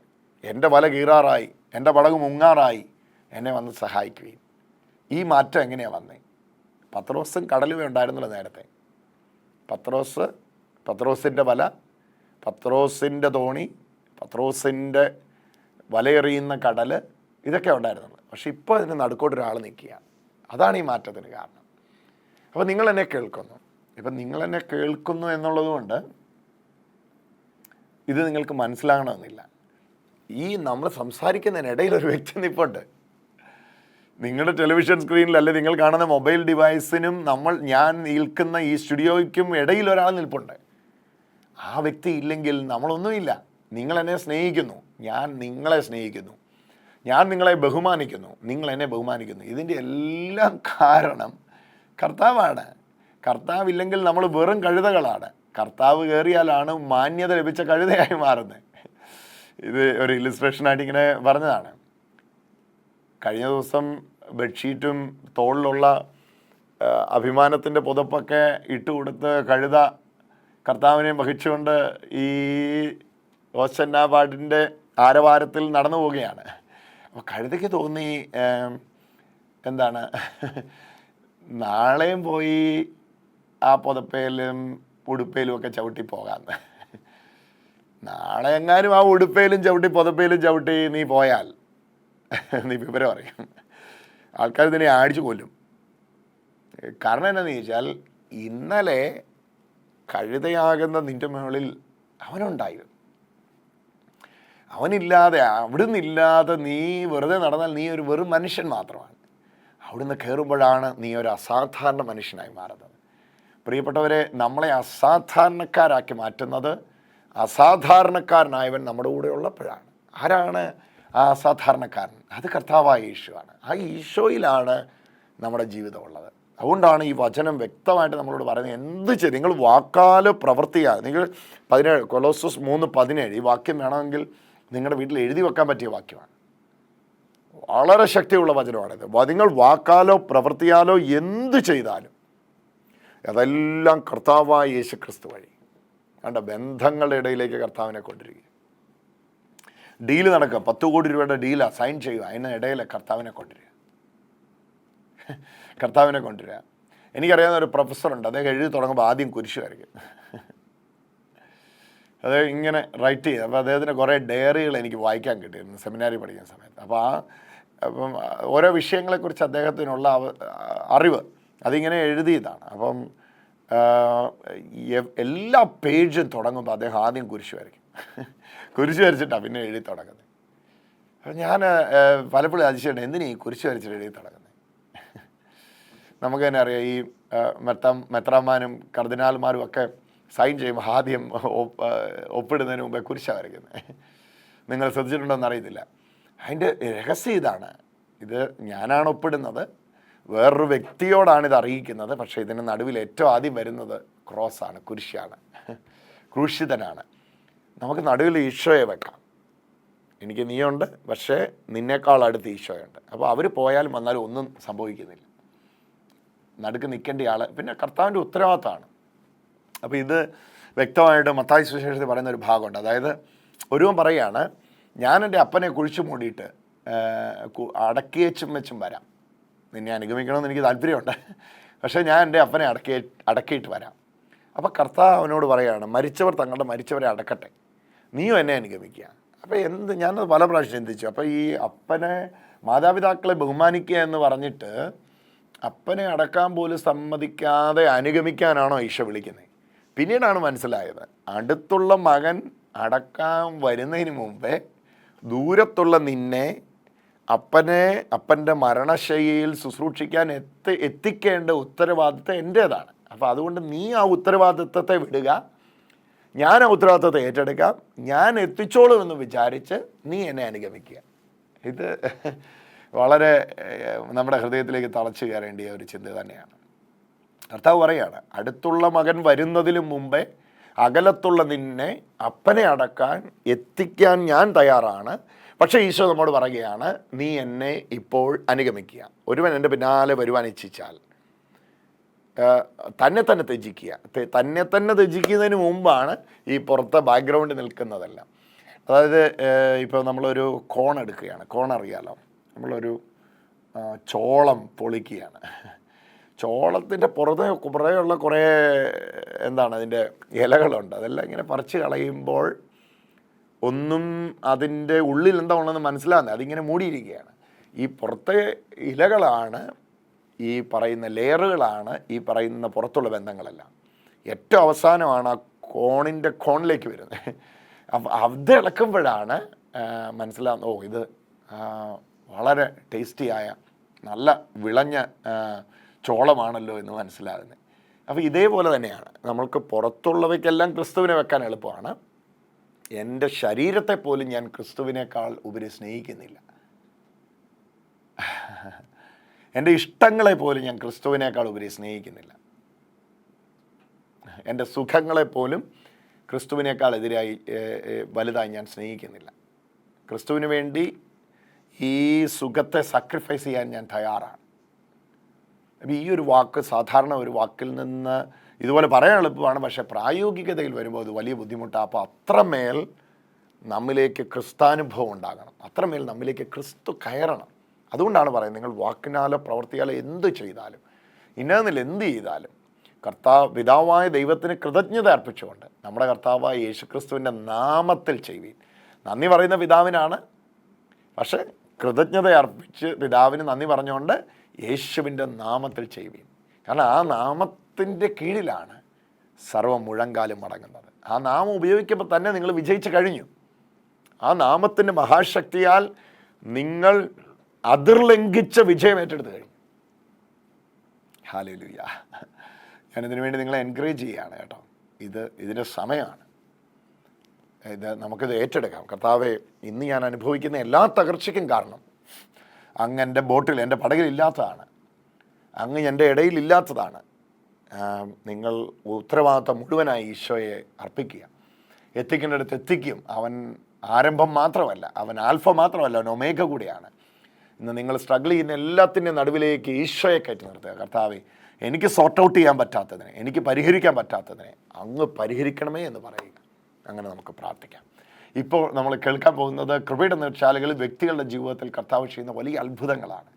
എന്റെ വല കീറാറായി. എന്റെ പടക് മുങ്ങാറായി. എന്നെ വന്ന് സഹായിക്കുകയും. ഈ മാറ്റം എങ്ങനെയാണ് വന്നേ? പത്രോസം കടലുമേ ഉണ്ടായിരുന്നുള്ളൂ നേരത്തെ. പത്രോസ് പത്രോസിന്റെ വല പത്രോസിന്റെ തോണി പത്രോസിന്റെ വലയെറിയുന്ന കടൽ ഇതൊക്കെ ഉണ്ടായിരുന്നുള്ളൂ. പക്ഷെ ഇപ്പോൾ അതിന് നടുക്കോട്ട് ഒരാൾ നിൽക്കുക. അതാണ് ഈ മാറ്റത്തിന് കാരണം. അപ്പോൾ നിങ്ങൾ എന്നെ കേൾക്കുന്നു. ഇപ്പം നിങ്ങൾ എന്നെ കേൾക്കുന്നു എന്നുള്ളതുകൊണ്ട് ഇത് നിങ്ങൾക്ക് മനസ്സിലാകണമെന്നില്ല. ഈ നമ്മൾ സംസാരിക്കുന്നതിനിടയിൽ ഒരു വ്യക്തി നിൽപ്പുണ്ട് നിങ്ങളുടെ ടെലിവിഷൻ സ്ക്രീനിൽ അല്ലെ നിങ്ങൾ കാണുന്ന മൊബൈൽ ഡിവൈസിനും നമ്മൾ ഞാൻ നിൽക്കുന്ന ഈ സ്റ്റുഡിയോയ്ക്കും ഇടയിൽ ഒരാൾ നിൽപ്പുണ്ട്. ആ വ്യക്തി ഇല്ലെങ്കിൽ നമ്മളൊന്നുമില്ല. നിങ്ങൾ എന്നെ സ്നേഹിക്കുന്നു. ഞാൻ നിങ്ങളെ സ്നേഹിക്കുന്നു. ഞാൻ നിങ്ങളെ ബഹുമാനിക്കുന്നു. നിങ്ങൾ എന്നെ ബഹുമാനിക്കുന്നു. ഇതിന്റെ എല്ലാം കാരണം കർത്താവാണ്. കർത്താവില്ലെങ്കിൽ നമ്മൾ വെറും കഴുതകളാണ്. കർത്താവ് കയറിയാലാണ് മാന്യത ലഭിച്ച കഴുതയായി മാറുന്നത്. ഇത് ഒരു ഇലിസ്ട്രേഷനായിട്ട് ഇങ്ങനെ പറഞ്ഞതാണ്. കഴിഞ്ഞ ദിവസം ബെഡ്ഷീറ്റും തോളിലുള്ള അഭിമാനത്തിന്റെ പുതപ്പൊക്കെ ഇട്ട് കൊടുത്ത് കഴുത കർത്താവിനെ വഹിച്ചുകൊണ്ട് ഈ ഓശന്നാപാടിന്റെ ആരവാരത്തിൽ നടന്നു പോവുകയാണ്. അപ്പോൾ കഴുതയ്ക്ക് തോന്നി എന്താണ്? നാളെയും പോയി ആ പുതപ്പയിലും ഉടുപ്പയിലും ഒക്കെ ചവിട്ടി പോകാമെന്ന് നാളെ എങ്ങാനും ആ ഉടുപ്പയിലും ചവിട്ടി പുതപ്പയിലും ചവിട്ടി നീ പോയാൽ നീ വിവരം അറിയും. ആൾക്കാർ ഇതിനെ ആടിച്ചു കൊല്ലും. കാരണം എന്താണെന്ന് ചോദിച്ചാൽ ഇന്നലെ കഴുതയാകുന്ന നിന്റെ മുകളിൽ അവനുണ്ടായിരുന്നു. അവനില്ലാതെ അവിടുന്ന് ഇല്ലാതെ നീ വെറുതെ നടന്നാൽ നീ ഒരു വെറും മനുഷ്യൻ മാത്രമാണ്. അവിടുന്ന് കയറുമ്പോഴാണ് നീ ഒരു അസാധാരണ മനുഷ്യനായി മാറുന്നത്. പ്രിയപ്പെട്ടവരെ നമ്മളെ അസാധാരണക്കാരാക്കി മാറ്റുന്നത് അസാധാരണക്കാരനായവൻ നമ്മുടെ കൂടെ ഉള്ളപ്പോഴാണ് ആരാണ്? ആ അസാധാരണക്കാരൻ അത് കർത്താവായ ഈശോയാണ് ആ ഈശോയിലാണ് നമ്മുടെ ജീവിതമുള്ളത്. അതുകൊണ്ടാണ് ഈ വചനം വ്യക്തമായിട്ട് നമ്മളോട് പറയുന്നത് എന്ത് ചെയ്ത്? നിങ്ങൾ വാക്കാലോ പ്രവർത്തിയാ നിങ്ങൾ പതിനേഴ് കൊലോസസ് മൂന്ന് പതിനേഴ് ഈ വാക്യം വേണമെങ്കിൽ നിങ്ങളുടെ വീട്ടിൽ എഴുതി വെക്കാൻ പറ്റിയ വാക്യമാണ്. വളരെ ശക്തിയുള്ള വചനമാണിത് നിങ്ങൾ വാക്കാലോ പ്രവർത്തിയാലോ എന്ത് ചെയ്താലും അതെല്ലാം കർത്താവായ യേശു ക്രിസ്തു വഴി. കണ്ട? ബന്ധങ്ങളുടെ ഇടയിലേക്ക് കർത്താവിനെ കൊണ്ടിരിക്കുക ഡീൽ നടക്കുക. പത്ത് കോടി രൂപയുടെ ഡീലാണ് സൈൻ ചെയ്യുക. അതിനിടയിൽ കർത്താവിനെ കൊണ്ടുവരിക. കർത്താവിനെ കൊണ്ടുവരിക. എനിക്കറിയാവുന്ന ഒരു പ്രൊഫസറുണ്ട് അദ്ദേഹം എഴുതി തുടങ്ങുമ്പോൾ ആദ്യം കുരിശ് വരയ്ക്കും അത് ഇങ്ങനെ റൈറ്റ് ചെയ്ത് അപ്പോൾ അദ്ദേഹത്തിന് കുറേ ഡയറികൾ എനിക്ക് വായിക്കാൻ കിട്ടിയിരുന്നു. സെമിനാരി പഠിക്കുന്ന സമയത്ത്. അപ്പോൾ ആ അപ്പം ഓരോ വിഷയങ്ങളെക്കുറിച്ച് അദ്ദേഹത്തിനുള്ള അറിവ് അതിങ്ങനെ എഴുതിയതാണ്. അപ്പം എല്ലാ പേജും തുടങ്ങുമ്പോൾ അദ്ദേഹം ആദ്യം കുരിശ് വരയ്ക്കും കുരിശ് വരച്ചിട്ടാണ് പിന്നെ എഴുതി തുടങ്ങുന്നത് അപ്പം ഞാൻ പലപ്പോഴും അതിശയുണ്ട് എന്തിനീ കുരിശ് വരച്ചിട്ട് എഴുതി തുടങ്ങുന്നത് നമുക്ക് തന്നെ അറിയാം ഈ മെത്ത മെത്രാമാനും കർദിനാൽമാരും ഒക്കെ സൈൻ ചെയ്യുമ്പോൾ ആദ്യം ഒപ്പ് ഒപ്പിടുന്നതിന് മുമ്പേ കുരിശാണ് വരയ്ക്കുന്നത് നിങ്ങൾ ശ്രദ്ധിച്ചിട്ടുണ്ടോ അറിയത്തില്ല. അതിന്റെ രഹസ്യം ഇതാണ്. ഇത് ഞാനാണ് ഒപ്പിടുന്നത്. വേറൊരു വ്യക്തിയോടാണ് ഇത് അറിയിക്കുന്നത്. പക്ഷേ ഇതിന് നടുവിൽ ഏറ്റവും ആദ്യം വരുന്നത് ക്രോസാണ് കുരിശാണ്. ക്രൂശിതനാണ്. നമുക്ക് നടുവിൽ ഈശോയെ വെക്കാം. എനിക്ക് നീയുണ്ട് പക്ഷേ നിന്നേക്കാൾ അടുത്ത് ഈശോയുണ്ട്. അപ്പോൾ അവർ പോയാലും വന്നാലും ഒന്നും സംഭവിക്കുന്നില്ല. നടുക്ക് നിൽക്കേണ്ട ആൾ പിന്നെ കർത്താവിന്റെ ഉത്തരവാദിത്തമാണ് അപ്പോൾ ഇത് വ്യക്തമായിട്ട് മത്തായി സുശേഷത്തിൽ പറയുന്ന ഒരു ഭാഗമുണ്ട്. അതായത് ഒരുവൻ പറയുകയാണ് ഞാൻ എന്റെ അപ്പനെ കുഴിച്ചു മൂടിയിട്ട് അടക്കിയേച്ചും വെച്ചും വരാം. നിന്നെ അനുഗമിക്കണമെന്ന് എനിക്ക് താല്പര്യമുണ്ട്. പക്ഷേ ഞാൻ എന്റെ അപ്പനെ അടക്കി അടക്കിയിട്ട് വരാം. അപ്പോൾ കർത്താവ് അവനോട് പറയുകയാണ് മരിച്ചവർ തങ്ങളുടെ മരിച്ചവരെ അടക്കട്ടെ. നീയും എന്നെ അനുഗമിക്കുക. അപ്പോൾ എന്ത് ഞാനത് പല പ്രാവശ്യം ചിന്തിച്ചു. അപ്പോൾ ഈ അപ്പനെ മാതാപിതാക്കളെ ബഹുമാനിക്കുക എന്ന് പറഞ്ഞിട്ട് അപ്പനെ അടക്കാൻ പോലും സമ്മതിക്കാതെ അനുഗമിക്കാനാണോ ഈശോ വിളിക്കുന്നത് പിന്നീടാണ് മനസ്സിലായത്. അടുത്തുള്ള മകൻ അടക്കാൻ വരുന്നതിന് മുമ്പേ ദൂരത്തുള്ള നിന്നെ അപ്പനെ അപ്പന്റെ മരണശൈലിയിൽ ശുശ്രൂഷിക്കാൻ എത്തി എത്തിക്കേണ്ട ഉത്തരവാദിത്തം എന്റേതാണ് അപ്പോൾ അതുകൊണ്ട് നീ ആ ഉത്തരവാദിത്തത്തെ വിടുക. ഞാൻ ആ ഉത്തരവാദിത്തത്തെ ഏറ്റെടുക്കാം. ഞാൻ എത്തിച്ചോളും എന്ന് വിചാരിച്ച് നീ എന്നെ അനുഗമിക്കുക. ഇത് വളരെ നമ്മുടെ ഹൃദയത്തിലേക്ക് തളച്ചു കയറേണ്ടിയ ഒരു ചിന്ത തന്നെയാണ്. കർത്താവ് പറയാണ് അടുത്തുള്ള മകൻ വരുന്നതിന് മുമ്പേ അകലത്തുള്ള നിന്നെ അപ്പനെ അടക്കാൻ എത്തിക്കാൻ ഞാൻ തയ്യാറാണ്. പക്ഷേ ഈശോ നമ്മോട് പറയുകയാണ് നീ എന്നെ ഇപ്പോൾ അനുഗമിക്കുക. ഒരുവൻ എന്റെ പിന്നാലെ വരുവാൻ ഇച്ഛിച്ചാൽ തന്നെ തന്നെ ത്യജിക്കുക. തന്നെ തന്നെ ത്യജിക്കുന്നതിന് മുമ്പാണ് ഈ പുറത്തെ ബാക്ക്ഗ്രൗണ്ട് നിൽക്കുന്നതെല്ലാം. അതായത് ഇപ്പോൾ നമ്മളൊരു കോൺ എടുക്കുകയാണ്. കോൺ അറിയാലോ? നമ്മളൊരു ചോളം പൊളിക്കുകയാണ്. ചോളത്തിന്റെ പുറത്തെ കുറേയുള്ള കുറേ എന്താണ് അതിന്റെ ഇലകളുണ്ട്. അതെല്ലാം ഇങ്ങനെ പറിച്ച് കളയുമ്പോൾ ഒന്നും അതിന്റെ ഉള്ളിൽ എന്താ ഉള്ളതെന്ന് മനസ്സിലാകുന്നത് അതിങ്ങനെ മൂടിയിരിക്കുകയാണ്. ഈ പുറത്തെ ഇലകളാണ് ഈ പറയുന്ന ലെയറുകളാണ് ഈ പറയുന്ന പുറത്തുള്ള ബന്ധങ്ങളെല്ലാം. ഏറ്റവും അവസാനമാണ് ആ കോണിന്റെ കോണിലേക്ക് വരുന്നത്. അപ്പം അത് ഇളക്കുമ്പോഴാണ് മനസ്സിലാകുന്നത് ഓ ഇത് വളരെ ടേസ്റ്റിയായ നല്ല വിളഞ്ഞ ചോളമാണല്ലോ എന്ന് മനസ്സിലാകുന്നത്. അപ്പോൾ ഇതേപോലെ തന്നെയാണ്. നമ്മൾക്ക് പുറത്തുള്ളവയ്ക്കെല്ലാം ക്രിസ്തുവിനെ വെക്കാൻ എളുപ്പമാണ്. എന്റെ ശരീരത്തെ പോലും ഞാൻ ക്രിസ്തുവിനേക്കാൾ ഉപരി സ്നേഹിക്കുന്നില്ല. എന്റെ ഇഷ്ടങ്ങളെ പോലും ഞാൻ ക്രിസ്തുവിനേക്കാൾ ഉപരി സ്നേഹിക്കുന്നില്ല. എന്റെ സുഖങ്ങളെ പോലും ക്രിസ്തുവിനേക്കാൾ എതിരായി വലുതായി ഞാൻ സ്നേഹിക്കുന്നില്ല. ക്രിസ്തുവിന് വേണ്ടി ഈ സുഖത്തെ സാക്രിഫൈസ് ചെയ്യാൻ ഞാൻ തയ്യാറാണ്. അപ്പം ഈ ഒരു വാക്ക് സാധാരണ ഒരു വാക്കിൽ നിന്ന് ഇതുപോലെ പറയാൻ എളുപ്പമാണ് പക്ഷേ പ്രായോഗികതയിൽ വരുമ്പോൾ അത് വലിയ ബുദ്ധിമുട്ടാണ്. അപ്പോൾ അത്രമേൽ നമ്മിലേക്ക് ക്രിസ്താനുഭവം ഉണ്ടാകണം. അത്രമേൽ നമ്മിലേക്ക് ക്രിസ്തു കയറണം. അതുകൊണ്ടാണ് പറയുന്നത് നിങ്ങൾ വാക്കിനാലോ പ്രവർത്തിയാലോ എന്ത് ചെയ്താലും ഇന്നതിൽ എന്ത് ചെയ്താലും കർത്താവ് പിതാവായ ദൈവത്തിന് കൃതജ്ഞത അർപ്പിച്ചുകൊണ്ട് നമ്മുടെ കർത്താവായ യേശുക്രിസ്തുവിന്റെ നാമത്തിൽ ചെയ്യുവീൻ. നന്ദി പറയുന്ന പിതാവിനാണ്. പക്ഷേ കൃതജ്ഞത അർപ്പിച്ച് പിതാവിന് നന്ദി പറഞ്ഞുകൊണ്ട് യേശുവിന്റെ നാമത്തിൽ ചെയ്യുവീൻ. കാരണം ആ നാമത്തിന്റെ കീഴിലാണ് സർവ മുഴങ്കാലും മടങ്ങുന്നത്. ആ നാമം ഉപയോഗിക്കുമ്പോൾ തന്നെ നിങ്ങൾ വിജയിച്ചു കഴിഞ്ഞു. ആ നാമത്തിന്റെ മഹാശക്തിയാൽ നിങ്ങൾ അതിർലംഘിച്ച വിജയം ഏറ്റെടുത്ത് കഴിഞ്ഞു. ഹാലലുയ്യ ഞാനിതിനു വേണ്ടി നിങ്ങളെ എൻകറേജ് ചെയ്യുകയാണ് കേട്ടോ. ഇത് ഇതിന്റെ സമയമാണ്. ഇത് നമുക്കിത് ഏറ്റെടുക്കാം. കർത്താവെ ഇന്ന് ഞാൻ അനുഭവിക്കുന്ന എല്ലാ തകർച്ചയ്ക്കും കാരണം അങ്ങ് എന്റെ ബോട്ടിൽ എന്റെ പടകിലില്ലാത്തതാണ് അങ്ങ് എന്റെ ഇടയിൽ ഇല്ലാത്തതാണ്. നിങ്ങൾ ഉത്തരവാദിത്തം മുഴുവനായി ഈശോയെ അർപ്പിക്കുക. എത്തിക്കേണ്ടടുത്ത് എത്തിക്കും. അവൻ ആരംഭം മാത്രമല്ല അവൻ ആൽഫ മാത്രമല്ല അവൻ ഒമേഘ കൂടിയാണ്. ഇന്ന് നിങ്ങൾ സ്ട്രഗിൾ ചെയ്യുന്ന എല്ലാത്തിന്റെ നടുവിലേക്ക് ഈശോയെ കയറ്റി നിർത്തുക. കർത്താവെ എനിക്ക് സോർട്ട് ഔട്ട് ചെയ്യാൻ പറ്റാത്തതിനെ എനിക്ക് പരിഹരിക്കാൻ പറ്റാത്തതിനെ അങ്ങ് പരിഹരിക്കണമേ എന്ന് പറയുക. അങ്ങനെ നമുക്ക് പ്രാർത്ഥിക്കാം. ഇപ്പോൾ നമ്മൾ കേൾക്കാൻ പോകുന്നത് കൃപയുടെ നീർച്ചാലുകളിൽ വ്യക്തികളുടെ ജീവിതത്തിൽ കർത്താവ് ചെയ്യുന്ന വലിയ അത്ഭുതങ്ങളാണ്.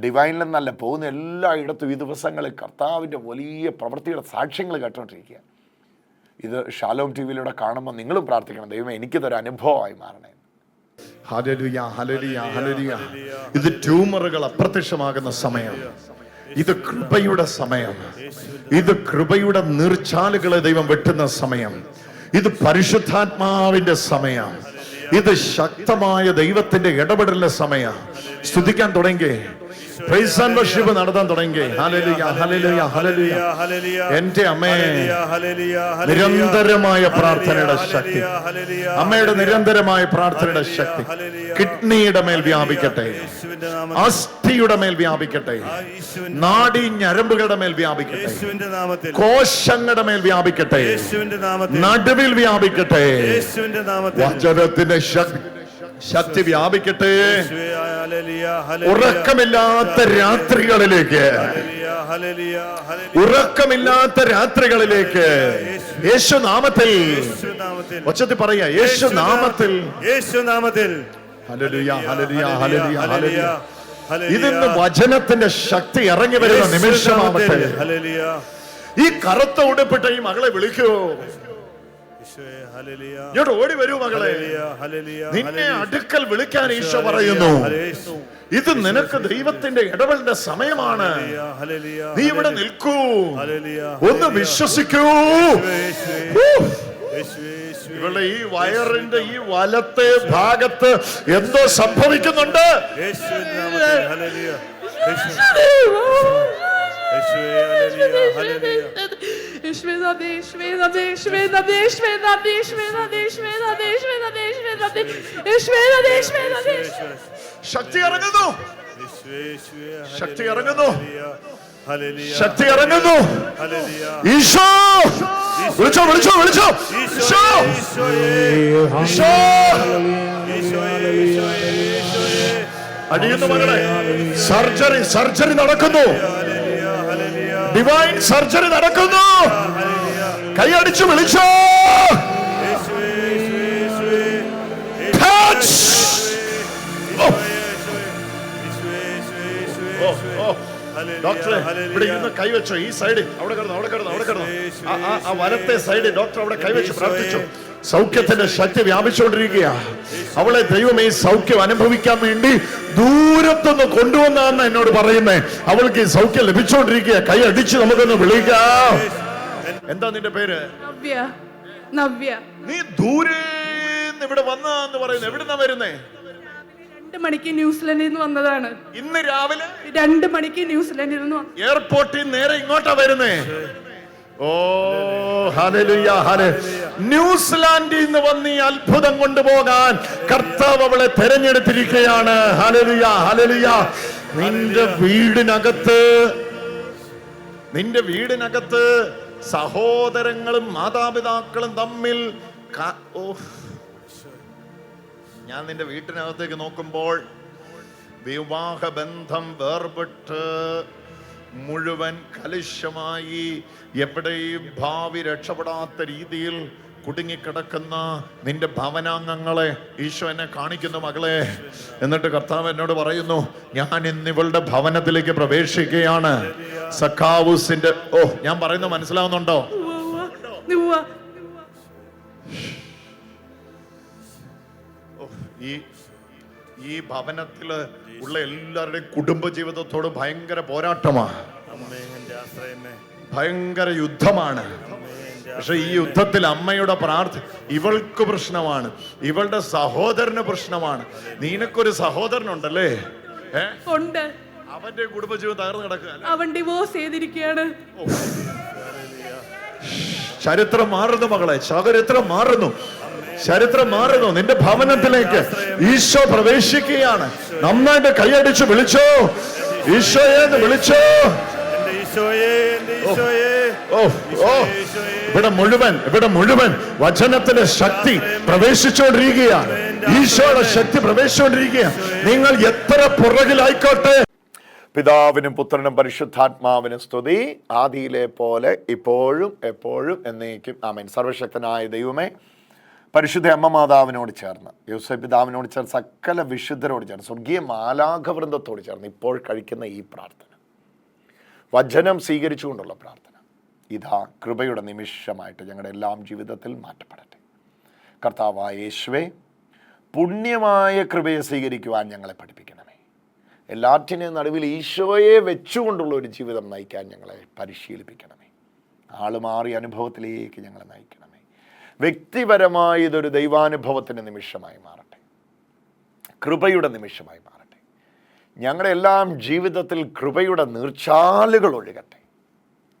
ഡിവൈനിൽ നിന്നല്ല പോകുന്ന എല്ലായിടത്തും ഈ ദിവസങ്ങളിൽ കർത്താവിന്റെ വലിയ പ്രവൃത്തിയുടെ സാക്ഷ്യങ്ങൾ കേട്ടുകൊണ്ടിരിക്കുക. ഇത് ഷാലോം ടി വിയിലൂടെ കാണുമ്പോൾ നിങ്ങളും പ്രാർത്ഥിക്കണം. ദൈവം എനിക്കിതൊരു അനുഭവമായി മാറണേ. Hallelujah, hallelujah, hallelujah. ഇത് ട്യൂമറുകൾ അപ്രത്യക്ഷമാകുന്ന സമയം. ഇത് കൃപയുടെ സമയം. ഇത് കൃപയുടെ നീർച്ചാലുകളെ ദൈവം വെട്ടുന്ന സമയം. ഇത് പരിശുദ്ധാത്മാവിന്റെ സമയം. ഇത് ശക്തമായ ദൈവത്തിന്റെ ഇടപെടലിന്റെ സമയം. സ്തുതിക്കാൻ തുടങ്ങി. പ്രൈസ് ആൻഡ് വർഷിപ്പ് നടത്താൻ തുടങ്ങി. എന്റെ അമ്മേ നിരന്തരമായ പ്രാർത്ഥനയുടെ ശക്തി. അമ്മയുടെ നിരന്തരമായ പ്രാർത്ഥനയുടെ ശക്തി. കിഡ്നിയുടെ മേൽ വ്യാപിക്കട്ടെ. അസ്ഥിയുടെ മേൽ വ്യാപിക്കട്ടെ. നാടി ഞരമ്പുകളുടെ മേൽ വ്യാപിക്കട്ടെ. കോശങ്ങളുടെ മേൽ വ്യാപിക്കട്ടെ. നടുവിൽ വ്യാപിക്കട്ടെ. വചനത്തിന്റെ ശക്തി ശക്തി വ്യാപിക്കട്ടെ. ഉറക്കമില്ലാത്ത രാത്രികളിലേക്ക്. ഉറക്കമില്ലാത്ത രാത്രികളിലേക്ക്. യേശുനാമത്തിൽ. യേശു നാമത്തിൽ ഒച്ചത്തിൽ പറയാ യേശുനാമത്തിൽ. യേശുനാമത്തിൽ. ഇതിന്ന് വചനത്തിന്റെ ശക്തി ഇറങ്ങി വരുന്ന നിമിഷമാമത്തെ. ഈ കറുത്ത ഉടുപ്പിട്ട ഈ മകളെ വിളിക്കൂ. ഇങ്ങോട്ട് ഓടി വരൂ മകളെ. നിന്നെ അടുക്കൽ വിളിക്കാൻ ഈശോ പറയുന്നു. ഇത് നിനക്ക് ദൈവത്തിന്റെ ഇടപെടലിന്റെ സമയമാണ്. നീ ഇവിടെ നിൽക്കൂ. ഹല്ലേലൂയ, ഒന്ന് വിശ്വസിക്കൂ. ഇവളുടെ ഈ വയറിന്റെ ഈ വലത്തെ ഭാഗത്ത് എന്തോ സംഭവിക്കുന്നുണ്ട്. യേശുവിന്റെ നാമത്തിൽ ഹല്ലേലൂയ. യേശു- യേശുവേ, ഹല്ലേലൂയ, ഹല്ലേലൂയ. ശക്തി ഇറങ്ങുന്നു ശക്തി ഇറങ്ങുന്നു. ശക്തി ഇറങ്ങുന്നു. ഈശോ വിളിച്ചോ വിളിച്ചോ വിളിച്ചോ ഈശോ ഈശോ. അടിയുന്നു മകളെ സർജറി സർജറി നടക്കുന്നു ഡിവൈൻ സർജറി നടക്കുന്നു. കൈയടിച്ചു വിളിച്ചോ. ഇവിടെ ഇരുന്ന് കൈവച്ചോ ഈ അവിടെ അവിടെ അവിടെ ആ, ഡോക്ടർ അവിടെ സൗഖ്യത്തിന്റെ ശക്തി വ്യാപിച്ചുകൊണ്ടിരിക്കുക അവളെ ദൈവം ഈ സൗഖ്യം അനുഭവിക്കാൻ വേണ്ടി ദൂരത്തുനിന്ന് കൊണ്ടുവന്നാന്ന് എന്നോട് പറയുന്നേ. അവൾക്ക് ഈ സൗഖ്യം ലഭിച്ചുകൊണ്ടിരിക്കുക കൈ അടിച്ച് നമുക്കൊന്ന് വിളിക്കാം. എന്താ നിന്റെ പേര്? നവ്യ. നീ ദൂരെ ഇവിടെ വന്നാന്ന് പറയുന്നത് എവിടുന്നാ വരുന്നേ? രണ്ട് മണിക്ക് ന്യൂസിലൻഡിൽ നിന്ന് വന്നതാണ്. ഇന്ന് രാവിലെ? രണ്ട് മണിക്ക് ന്യൂസിലൻഡിൽ നിന്ന് എയർപോർട്ടിൽ നേരെ ഇങ്ങോട്ടാ വരുന്നേ. ഓ ന്യൂസിലാൻഡിൽ നിന്ന് വന്ന് ഈ അത്ഭുതം കൊണ്ടുപോകാൻ കർത്താവ് അവളെ തെരഞ്ഞെടുത്തിരിക്കുകയാണ്. ഹലലുയ ഹലലുയ നിന്റെ വീടിനകത്ത് നിന്റെ വീടിനകത്ത് സഹോദരങ്ങളും മാതാപിതാക്കളും തമ്മിൽ ഞാൻ നിന്റെ വീട്ടിനകത്തേക്ക് നോക്കുമ്പോൾ വിവാഹ ബന്ധം വേർപെട്ട് മുഴുവൻ കലുഷമായി എവിടെയും ഭാവി രക്ഷപ്പെടാത്ത രീതിയിൽ കുടുങ്ങിക്കിടക്കുന്ന നിന്റെ ഭവനാംഗങ്ങളെ ഈശോ എന്നെ കാണിക്കുന്നു മകളെ. എന്നിട്ട് കർത്താവ് എന്നോട് പറയുന്നു ഞാൻ ഇന്ന് ഇവളുടെ ഭവനത്തിലേക്ക് പ്രവേശിക്കുകയാണ്. സഖാവൂസിന്റെ ഓ ഞാൻ പറയുന്നത് മനസ്സിലാവുന്നുണ്ടോ? ഈ ഈ ഭവനത്തിൽ ഉള്ള എല്ലാവരുടെയും കുടുംബ ജീവിതത്തോട് ഭയങ്കര പോരാട്ടമാണ്. ഭയങ്കര യുദ്ധമാണ്. പക്ഷെ ഈ യുദ്ധത്തിൽ അമ്മയുടെ പ്രാർത്ഥന ഇവൾക്ക് പ്രശ്നമാണ്. ഇവളുടെ സഹോദരന് പ്രശ്നമാണ്. നീനക്കൊരു സഹോദരനുണ്ടല്ലേ? ഉണ്ടല്ലേ ഉണ്ട്. അവന്റെ കുടുംബജീവിതം തകർന്നു കിടക്കുക അവൻ ഡിവോഴ്സ് ചെയ്തിരിക്കുകയാണ്. ചരിത്രം മാറുന്നു മകളെ. ചരിത്രം മാറുന്നു. ചരിത്രം മാറുന്നു. നിന്റെ ഭവനത്തിലേക്ക് ഈശോ പ്രവേശിക്കുകയാണ്. നന്നായിട്ട് കൈയടിച്ച് വിളിച്ചോ. ഈശോയെ വിളിച്ചോ. ഈശോയെ എന്റെ ഈശോയെ. ഓ ഓ. ഇവിടെ മുഴുവൻ ഇവിടെ മുഴുവൻ വചനത്തിന്റെ ശക്തി പ്രവേശിച്ചുകൊണ്ടിരിക്കുകയാണ്. ഈശോയുടെ ശക്തി പ്രവേശിച്ചുകൊണ്ടിരിക്കുകയാണ്. നിങ്ങൾ എത്ര പുറകിലായിക്കോട്ടെ? പിതാവിനും പുത്രനും പരിശുദ്ധാത്മാവിനും സ്തുതി. ആദിയിലെ പോലെ ഇപ്പോഴും എപ്പോഴും എന്നേക്കും. ആമേൻ. സർവശക്തനായ ദൈവമേ പരിശുദ്ധ അമ്മ മാതാവിനോട് ചേർന്ന് യൂസഫ് പിതാവിനോട് ചേർന്ന് സകല വിശുദ്ധരോട് ചേർന്ന് സ്വർഗീയ മാലാഘവൃന്ദത്തോട് ചേർന്ന് ഇപ്പോൾ കഴിക്കുന്ന ഈ പ്രാർത്ഥന. വചനം സ്വീകരിച്ചുകൊണ്ടുള്ള പ്രാർത്ഥന. ഇതാ കൃപയുടെ നിമിഷമായിട്ട് ഞങ്ങളുടെ എല്ലാം ജീവിതത്തിൽ മാറ്റപ്പെടട്ടെ. കർത്താവായ യേശുവേ പുണ്യമായ കൃപയെ സ്വീകരിക്കുവാൻ ഞങ്ങളെ പഠിപ്പിക്കണമേ. എല്ലാറ്റിനും നടുവിൽ ഈശോയെ വെച്ചുകൊണ്ടുള്ള ഒരു ജീവിതം നയിക്കാൻ ഞങ്ങളെ പരിശീലിപ്പിക്കണമേ. ആളുമാറി അനുഭവത്തിലേക്ക് ഞങ്ങളെ നയിക്കണമേ. വ്യക്തിപരമായ ഇതൊരു ദൈവാനുഭവത്തിന്റെ നിമിഷമായി മാറട്ടെ. കൃപയുടെ നിമിഷമായി മാറട്ടെ. ഞങ്ങളുടെ എല്ലാം ജീവിതത്തിൽ കൃപയുടെ നീർച്ചാലുകൾ ഒഴുകട്ടെ.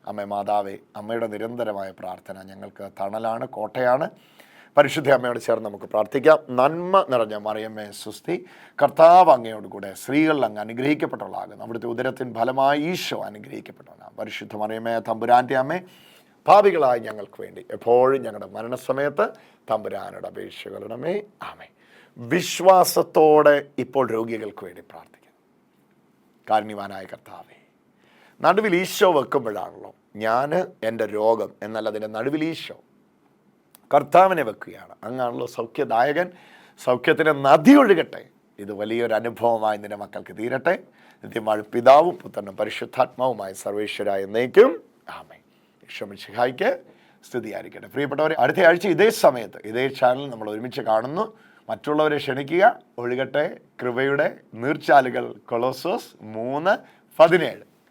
അമ്മ മാതാവേ അമ്മയുടെ നിരന്തരമായ പ്രാർത്ഥന ഞങ്ങൾക്ക് തണലാണ് കോട്ടയാണ്. പരിശുദ്ധ അമ്മയോട് ചേർന്ന് നമുക്ക് പ്രാർത്ഥിക്കാം. നന്മ നിറഞ്ഞ മറിയമ്മേ സുസ്തി കർത്താവ് അങ്ങയോട് കൂടെ സ്ത്രീകളിൽ അങ്ങ് അനുഗ്രഹിക്കപ്പെട്ടവളാകുന്നു. അവിടുത്തെ ഉദരത്തിൻ ഫലമായി ഈശോ അനുഗ്രഹിക്കപ്പെട്ടവനാണ്. പരിശുദ്ധ മറിയമ്മേ തമ്പുരാന്റെ അമ്മേ ഭാവികളായ ഞങ്ങൾക്ക് വേണ്ടി എപ്പോഴും ഞങ്ങളുടെ മരണസമയത്ത് തമ്പുരാനോട് അപേക്ഷകളിടമേ ആമേ വിശ്വാസത്തോടെ ഇപ്പോൾ രോഗികൾക്ക് വേണ്ടി പ്രാർത്ഥിക്കുന്നു കാരുണ്യവാനായ കർത്താവേ നടുവിൽ ഈശോ വെക്കുമ്പോഴാണല്ലോ ഞാൻ എന്റെ രോഗം എന്നാൽ അതിന്റെ നടുവിൽ ഈശോ കർത്താവിനെ വെക്കുകയാണ്. അങ്ങാണല്ലോ സൗഖ്യദായകൻ. സൗഖ്യത്തിന് നദി ഒഴുകട്ടെ. ഇത് വലിയൊരു അനുഭവമായി നിന്റെ മക്കൾക്ക് തീരട്ടെ. നിത്യമായ പിതാവും പുത്രനും പരിശുദ്ധാത്മാവുമായ സർവേശ്വരായ എന്നേക്കും. ആമേ ഈശോമിഷിഹായിക്ക് സ്ഥിതിയായിരിക്കട്ടെ പ്രിയപ്പെട്ടവർ അടുത്ത ആഴ്ച ഇതേ സമയത്ത് ഇതേ ചാനൽ നമ്മൾ ഒരുമിച്ച് കാണുന്നു. മറ്റുള്ളവരെ ക്ഷണിക്കുക. ഒഴുകട്ടെ. കൃപയുടെ നീർച്ചാലുകൾ കൊളോസോസ് മൂന്ന് പതിനേഴ്.